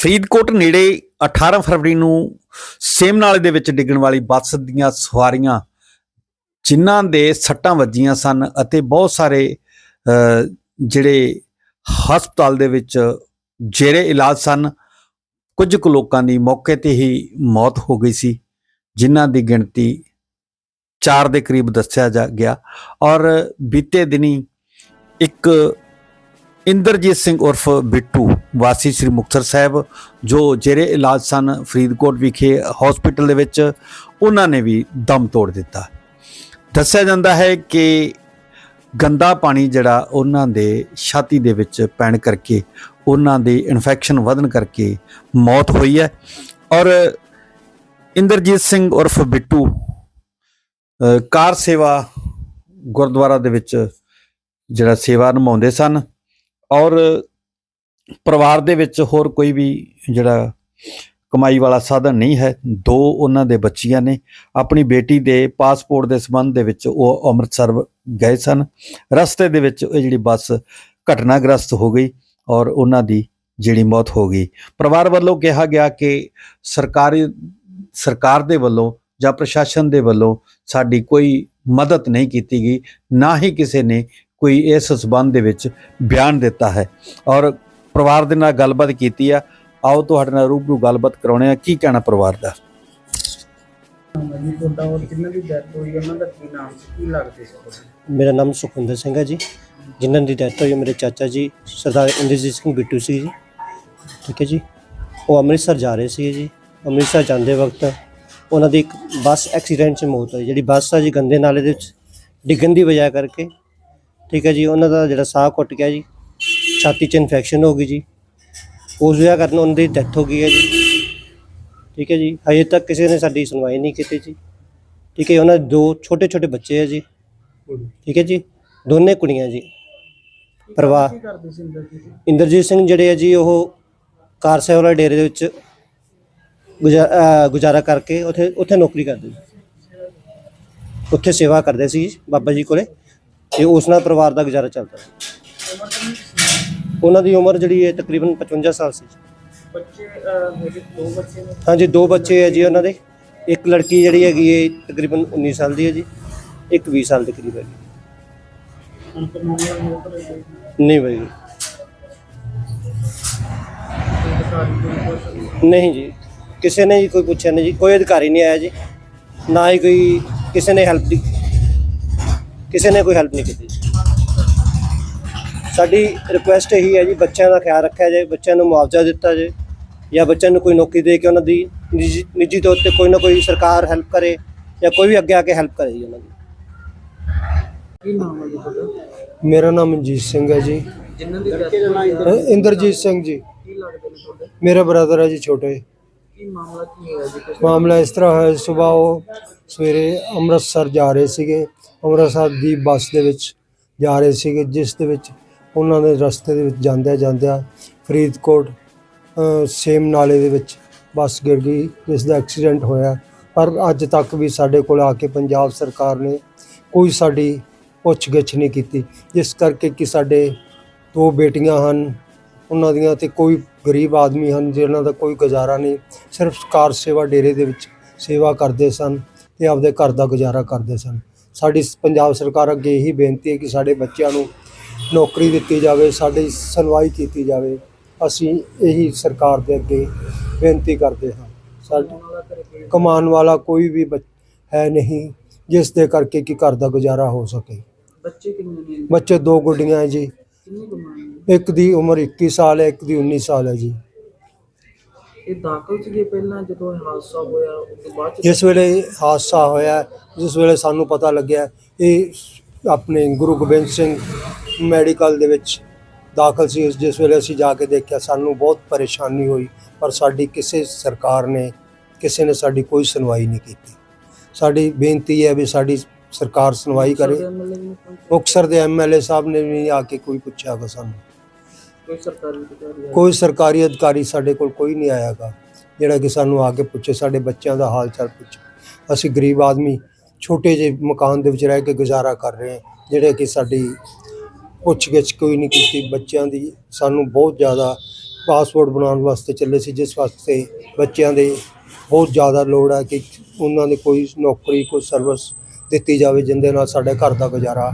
ਫਰੀਦਕੋਟ ਨੇੜੇ 18 ਫਰਵਰੀ ਨੂੰ ਸੇਮਨਾਲੇ ਦੇ ਵਿੱਚ ਡਿੱਗਣ ਵਾਲੀ ਬੱਸ ਦੀਆਂ ਸਵਾਰੀਆਂ, ਜਿਨ੍ਹਾਂ ਦੇ ਸੱਟਾਂ ਵੱਜੀਆਂ ਸਨ ਅਤੇ ਬਹੁਤ ਸਾਰੇ ਜਿਹੜੇ ਹਸਪਤਾਲ ਦੇ ਵਿੱਚ ਜੇਰੇ ਇਲਾਜ ਸਨ, ਕੁਝ ਕੁ ਲੋਕਾਂ ਦੀ ਮੌਕੇ ਤੇ ਹੀ ਮੌਤ ਹੋ ਗਈ ਸੀ, ਜਿਨ੍ਹਾਂ ਦੀ ਗਿਣਤੀ 4 ਦੇ ਕਰੀਬ ਦੱਸਿਆ ਜਾ ਗਿਆ ਔਰ ਬੀਤੇ ਦਿਨੀ ਇੱਕ ਇੰਦਰਜੀਤ ਸਿੰਘ ਉਰਫ ਬਿੱਟੂ, ਵਾਸੀ ਸ੍ਰੀ ਮੁਕਤਸਰ ਸਾਹਿਬ, ਜੋ ਜਿਹੜੇ ਇਲਾਜ ਸਨ ਫਰੀਦਕੋਟ ਵਿਖੇ ਹਸਪੀਟਲ ਦੇ ਵਿੱਚ, ਉਹਨਾਂ ਨੇ ਵੀ ਦਮ ਤੋੜ ਦਿੱਤਾ। ਦੱਸਿਆ ਜਾਂਦਾ ਹੈ ਕਿ ਗੰਦਾ ਪਾਣੀ ਜਿਹੜਾ ਉਹਨਾਂ ਦੇ ਛਾਤੀ ਦੇ ਵਿੱਚ ਪੈਣ ਕਰਕੇ, ਉਹਨਾਂ ਦੀ ਇਨਫੈਕਸ਼ਨ ਵਧਣ ਕਰਕੇ ਮੌਤ ਹੋਈ ਹੈ। ਔਰ ਇੰਦਰਜੀਤ ਸਿੰਘ ਉਰਫ ਬਿੱਟੂ ਕਾਰ ਸੇਵਾ ਗੁਰਦੁਆਰਾ ਦੇ ਵਿੱਚ ਜਿਹੜਾ ਸੇਵਾ ਨਿਭਾਉਂਦੇ ਸਨ ਔਰ ਪਰਿਵਾਰ ਦੇ ਵਿੱਚ ਹੋਰ ਕੋਈ ਵੀ ਜਿਹੜਾ ਕਮਾਈ ਵਾਲਾ ਸਾਧਨ ਨਹੀਂ ਹੈ। ਦੋ ਉਹਨਾਂ ਦੇ ਬੱਚੀਆਂ ਨੇ। ਆਪਣੀ ਬੇਟੀ ਦੇ ਪਾਸਪੋਰਟ ਦੇ ਸੰਬੰਧ ਦੇ ਵਿੱਚ ਉਹ ਅੰਮ੍ਰਿਤਸਰ ਗਏ ਸਨ। ਰਸਤੇ ਦੇ ਵਿੱਚ ਇਹ ਜਿਹੜੀ ਬੱਸ ਘਟਨਾਗ੍ਰਸਤ ਹੋ ਗਈ ਔਰ ਉਹਨਾਂ ਦੀ ਜਿਹੜੀ ਮੌਤ ਹੋ ਗਈ। ਪਰਿਵਾਰ ਵੱਲੋਂ ਕਿਹਾ ਗਿਆ ਕਿ ਸਰਕਾਰੀ, ਸਰਕਾਰ ਦੇ ਵੱਲੋਂ ਜਾਂ ਪ੍ਰਸ਼ਾਸਨ ਦੇ ਵੱਲੋਂ ਸਾਡੀ ਕੋਈ ਮਦਦ ਨਹੀਂ ਕੀਤੀ ਗਈ। ਨਾ ਹੀ ਕਿਸੇ ਨੇ ਕੋਈ ਇਸ ਸਬੰਧ ਦੇ ਵਿੱਚ ਬਿਆਨ ਦਿੱਤਾ ਹੈ। ਔਰ ਪਰਿਵਾਰ ਦੇ ਨਾਲ ਗੱਲਬਾਤ ਕੀਤੀ ਆ। ਆਓ ਤੁਹਾਡੇ ਨਾਲ ਰੂਬਰੂ ਗੱਲਬਾਤ ਕਰਾਉਣੇ ਆ ਕੀ ਕਹਿਣਾ ਪਰਿਵਾਰ ਦਾ? ਜੀ ਤੁਹਾਡਾ ਹੋਰ ਕਿੰਨਾਂ ਦੀ ਡੈਥ ਹੋਈ ਉਹਨਾਂ ਦਾ ਕੀ ਨਾਮ ਸੀ? ਕੀ ਲੱਗਦੇ ਸੀ ਤੁਹਾਨੂੰ? ਮੇਰਾ ਨਾਮ ਸੁਖਵਿੰਦਰ ਸਿੰਘ ਹੈ ਜੀ। ਜਿਨ੍ਹਾਂ ਦੀ ਡੈਥ ਹੋਈ ਮੇਰੇ ਚਾਚਾ ਜੀ ਸਰਦਾਰ ਇੰਦਰਜੀਤ ਸਿੰਘ ਬਿੱਟੂ ਸੀ ਜੀ। ਠੀਕ ਹੈ ਜੀ। ਉਹ ਅੰਮ੍ਰਿਤਸਰ ਜਾ ਰਹੇ ਸੀ ਜੀ। ਅੰਮ੍ਰਿਤਸਰ ਜਾਂਦੇ ਵਕਤ ਉਹਨਾਂ ਦੀ ਇੱਕ ਬੱਸ ਐਕਸੀਡੈਂਟ 'ਚ ਮੌਤ ਹੋਈ ਜਿਹੜੀ ਬੱਸ ਆ ਜੀ ਗੰਦੇ ਨਾਲੇ ਦੇ ਵਿੱਚ ਡਿੱਗਣ ਦੀ ਵਜ੍ਹਾ ਕਰਕੇ ਠੀਕ ਹੈ ਜੀ ਉਹਨਾਂ ਦਾ ਜਿਹੜਾ ਸਾਹ ਘੁੱਟ ਗਿਆ ਜੀ ਛਾਤੀ 'ਚ ਇਨਫੈਕਸ਼ਨ ਹੋ ਗਈ ਜੀ ਉਸ ਵਜ੍ਹਾ ਕਾਰਨ ਉਹਨਾਂ ਦੀ ਡੈਥ ਹੋ ਗਈ ਹੈ ਜੀ। ਠੀਕ ਹੈ ਜੀ ਹਜੇ ਤੱਕ ਕਿਸੇ ਨੇ ਸਾਡੀ ਸੁਣਵਾਈ ਨਹੀਂ ਕੀਤੀ ਜੀ। ਠੀਕ ਹੈ ਉਹਨਾਂ ਦੇ ਦੋ ਛੋਟੇ ਛੋਟੇ ਬੱਚੇ ਹੈ ਜੀ। ਠੀਕ ਹੈ ਜੀ ਦੋਨੇ ਕੁੜੀਆਂ ਜੀ। ਪਰਿਵਾਰ ਇੰਦਰਜੀਤ ਸਿੰਘ ਜਿਹੜੇ ਆ ਜੀ ਉਹ ਕਾਰ ਸੇਵਾ ਵਾਲੇ ਡੇਰੇ ਦੇ ਵਿੱਚ ਗੁਜ਼ਾਰਾ ਕਰਕੇ ਉੱਥੇ ਉੱਥੇ ਨੌਕਰੀ ਕਰਦੇ ਸੀ। ਉੱਥੇ ਸੇਵਾ ਕਰਦੇ ਸੀ ਬਾਬਾ ਜੀ ਕੋਲੇ। ਤੇ ਉਸ ਨਾਲ ਪਰਿਵਾਰ ਦਾ ਗੁਜ਼ਾਰਾ ਚੱਲਦਾ ਸੀ ਉਹਨਾਂ ਦੀ ਉਮਰ ਜਿਹੜੀ ਹੈ ਤਕਰੀਬਨ 55 ਸਾਲ ਸੀ। ਬੱਚੇ ਅਹ, ਹੈਗੇ ਦੋ ਬੱਚੇ ਨੇ। ਹਾਂਜੀ ਦੋ ਬੱਚੇ ਹੈ ਜੀ ਉਹਨਾਂ ਦੇ। ਇੱਕ ਲੜਕੀ ਜਿਹੜੀ ਹੈਗੀ ਹੈ ਤਕਰੀਬਨ 19 ਸਾਲ ਦੀ ਹੈ ਜੀ ਇੱਕ 20 ਸਾਲ ਦੇ ਕਰੀਬ ਹੁਣ ਮੌਤ ਹੈ ਨਹੀਂ ਬਈ। ਕੋਈ ਕੁਛ। ਨਹੀਂ ਜੀ ਕਿਸੇ ਨੇ ਜੀ ਕੋਈ ਪੁੱਛਿਆ ਨਹੀਂ ਜੀ ਕੋਈ ਅਧਿਕਾਰੀ ਨਹੀਂ ਆਇਆ ਜੀ। ਨਾ ਹੀ ਕੋਈ ਕਿਸੇ ਨੇ ਹੈਲਪ ਦੀ ਕਿਸੇ ਨੇ ਕੋਈ ਹੈਲਪ ਨਹੀਂ ਕੀਤੀ ਸਾਡੀ ਰਿਕੁਐਸਟ ਇਹੀ ਹੈ ਜੀ ਬੱਚਿਆਂ ਦਾ ਖਿਆਲ ਰੱਖਿਆ ਜਾਏ ਬੱਚਿਆਂ ਨੂੰ ਮੁਆਵਜ਼ਾ ਦਿੱਤਾ ਜਾਏ ਜਾਂ ਬੱਚਿਆਂ ਨੂੰ ਕੋਈ ਨੌਕਰੀ ਦੇ ਕੇ ਉਹਨਾਂ ਦੀ ਨਿੱਜੀ ਤੌਰ ਤੇ ਕੋਈ ਨਾ ਕੋਈ ਸਰਕਾਰ ਹੈਲਪ ਕਰੇ ਜਾਂ ਕੋਈ ਵੀ ਅੱਗੇ ਆ ਕੇ ਹੈਲਪ ਕਰੇ ਜੀ ਉਹਨਾਂ ਦੀ। ਕੀ ਨਾਮ ਹੈ ਜੀ ਤੁਹਾਡਾ? ਮੇਰਾ ਨਾਮ ਮਨਜੀਤ ਸਿੰਘ ਹੈ ਜੀ। ਜਿਨ੍ਹਾਂ ਦੀ ਇੰਦਰਜੀਤ ਸਿੰਘ ਜੀ। ਕੀ ਲੱਗਦੇ ਨੇ ਤੁਹਾਡੇ? ਮੇਰਾ ਬ੍ਰਦਰ ਹੈ ਜੀ ਛੋਟੇ। ਮਾਮਲਾ ਕੀ ਹੋਇਆ ਜੀ? ਕਿਸ ਮਾਮਲਾ ਇਸ ਤਰ੍ਹਾਂ ਹੋਇਆ ਸਵੇਰ ਉਹ ਸਵੇਰੇ ਅੰਮ੍ਰਿਤਸਰ ਜਾ ਰਹੇ ਸੀਗੇ। ਅੰਮ੍ਰਿਤਸਰ ਦੀ ਬੱਸ ਦੇ ਵਿੱਚ ਜਾ ਰਹੇ ਸੀਗੇ, ਜਿਸ ਦੇ ਵਿੱਚ ਉਹਨਾਂ ਦੇ ਰਸਤੇ ਦੇ ਵਿੱਚ ਜਾਂਦਿਆਂ ਜਾਂਦਿਆਂ ਫਰੀਦਕੋਟ ਸੇਮ ਨਾਲੇ ਦੇ ਵਿੱਚ ਬੱਸ ਗਿਰ ਗਈ, ਜਿਸ ਦਾ ਐਕਸੀਡੈਂਟ ਹੋਇਆ। ਪਰ ਅੱਜ ਤੱਕ ਵੀ ਸਾਡੇ ਕੋਲ ਆ ਕੇ ਪੰਜਾਬ ਸਰਕਾਰ ਨੇ ਕੋਈ ਸਾਡੀ ਪੁੱਛਗਿੱਛ ਨਹੀਂ ਕੀਤੀ। ਜਿਸ ਕਰਕੇ ਕਿ ਸਾਡੇ ਦੋ ਬੇਟੀਆਂ ਹਨ, ਉਹਨਾਂ ਦੀਆਂ ਤੇ ਕੋਈ ਗਰੀਬ ਆਦਮੀ ਹਨ ਜਿਨ੍ਹਾਂ ਦਾ ਕੋਈ ਗੁਜ਼ਾਰਾ ਨਹੀਂ। ਸਿਰਫ ਕਾਰ ਸੇਵਾ ਡੇਰੇ ਦੇ ਵਿੱਚ ਸੇਵਾ ਕਰਦੇ ਸਨ। ਤੇ ਆਪਦੇ ਘਰ ਦਾ ਗੁਜ਼ਾਰਾ ਕਰਦੇ ਸਨ। ਸਾਡੀ ਪੰਜਾਬ ਸਰਕਾਰ ਅੱਗੇ ਇਹੀ ਬੇਨਤੀ ਹੈ ਕਿ ਸਾਡੇ ਬੱਚਿਆਂ ਨੂੰ ਨੌਕਰੀ ਦਿੱਤੀ ਜਾਵੇ ਸਾਡੀ ਸੁਣਵਾਈ ਕੀਤੀ ਜਾਵੇ। ਅਸੀਂ ਇਹੀ ਸਰਕਾਰ ਦੇ ਅੱਗੇ ਬੇਨਤੀ ਕਰਦੇ ਹਾਂ। ਸਾਡੇ ਕਮਾਉਣ ਵਾਲਾ ਕੋਈ ਵੀ ਹੈ ਨਹੀਂ ਜਿਸ ਦੇ ਕਰਕੇ ਕਿ ਘਰ ਦਾ ਗੁਜ਼ਾਰਾ ਹੋ ਸਕੇ। ਬੱਚੇ ਕਿੰਨੇ ਨੇ? ਬੱਚੇ ਦੋ ਗੁੱਡੀਆਂ ਹੈ ਜੀ। ਇੱਕ ਦੀ ਉਮਰ 21 ਸਾਲ ਹੈ ਇੱਕ ਦੀ 19 ਸਾਲ ਹੈ ਜੀ। ਇਹ ਦਾਖਲ ਸੀਗੇ ਪਹਿਲਾਂ ਜਦੋਂ ਇਹ ਹਾਦਸਾ ਹੋਇਆ ਉਸ ਤੋਂ ਬਾਅਦ ਚ ਜਿਸ ਵੇਲੇ ਇਹ ਹਾਦਸਾ ਹੋਇਆ ਜਿਸ ਵੇਲੇ ਸਾਨੂੰ ਪਤਾ ਲੱਗਿਆ ਇਹ ਆਪਣੇ ਗੁਰੂ ਗੋਬਿੰਦ ਸਿੰਘ ਮੈਡੀਕਲ ਦੇ ਵਿੱਚ ਦਾਖਲ ਸੀ। ਉਸ- ਜਿਸ ਵੇਲੇ ਅਸੀਂ ਜਾ ਕੇ ਦੇਖਿਆ ਸਾਨੂੰ ਬਹੁਤ ਪਰੇਸ਼ਾਨੀ ਹੋਈ ਪਰ ਸਾਡੀ ਕਿਸੇ ਸਰਕਾਰ ਨੇ ਕਿਸੇ ਨੇ ਸਾਡੀ ਕੋਈ ਸੁਣਵਾਈ ਨਹੀਂ ਕੀਤੀ। ਸਾਡੀ ਬੇਨਤੀ ਹੈ ਵੀ ਸਾਡੀ ਸਰਕਾਰ ਸੁਣਵਾਈ ਕਰੇ। ਸਾਡੇ MLA ਨੂੰ ਕੋਈ ਮੁਕਤਸਰ ਦੇ ਐਮਐਲਏ ਸਾਹਿਬ ਨੇ ਵੀ ਨਹੀਂ ਆ ਕੇ ਕੋਈ ਪੁੱਛਿਆ ਗਾ ਸਾਨੂੰ। ਕੋਈ ਸਰਕਾਰੀ ਅਧਿਕਾਰੀ ਆਇਆ? ਕੋਈ ਸਰਕਾਰੀ ਅਧਿਕਾਰੀ ਸਾਡੇ ਕੋਲ ਕੋਈ ਨਹੀਂ ਆਇਆਗਾ। ਜਿਹੜਾ ਕਿ ਸਾਨੂੰ ਆ ਕੇ ਪੁੱਛੇ, ਸਾਡੇ ਬੱਚਿਆਂ ਦਾ ਹਾਲ ਚਾਲ ਪੁੱਛੇ। ਅਸੀਂ ਗਰੀਬ ਆਦਮੀ, ਛੋਟੇ ਜਿਹੇ ਮਕਾਨ ਦੇ ਵਿੱਚ ਰਹਿ ਕੇ ਗੁਜ਼ਾਰਾ ਕਰ ਰਹੇ ਹਾਂ। ਜਿਹੜੇ ਕਿ ਸਾਡੀ ਪੁੱਛਗਿੱਛ ਕੋਈ ਨਹੀਂ ਕੀਤੀ। ਬੱਚਿਆਂ ਦੀ ਸਾਨੂੰ ਬਹੁਤ ਜ਼ਿਆਦਾ ਪਾਸਪੋਰਟ ਬਣਾਉਣ ਵਾਸਤੇ ਚੱਲੇ ਸੀ, ਜਿਸ ਵਾਸਤੇ ਬੱਚਿਆਂ ਦੇ ਬਹੁਤ ਜ਼ਿਆਦਾ ਲੋੜ ਹੈ ਕਿ ਉਹਨਾਂ ਦੇ ਕੋਈ ਨੌਕਰੀ, ਕੋਈ ਸਰਵਿਸ ਦਿੱਤੀ ਜਾਵੇ, ਜਿੰਦੇ ਨਾਲ ਸਾਡੇ ਘਰ ਦਾ ਗੁਜ਼ਾਰਾ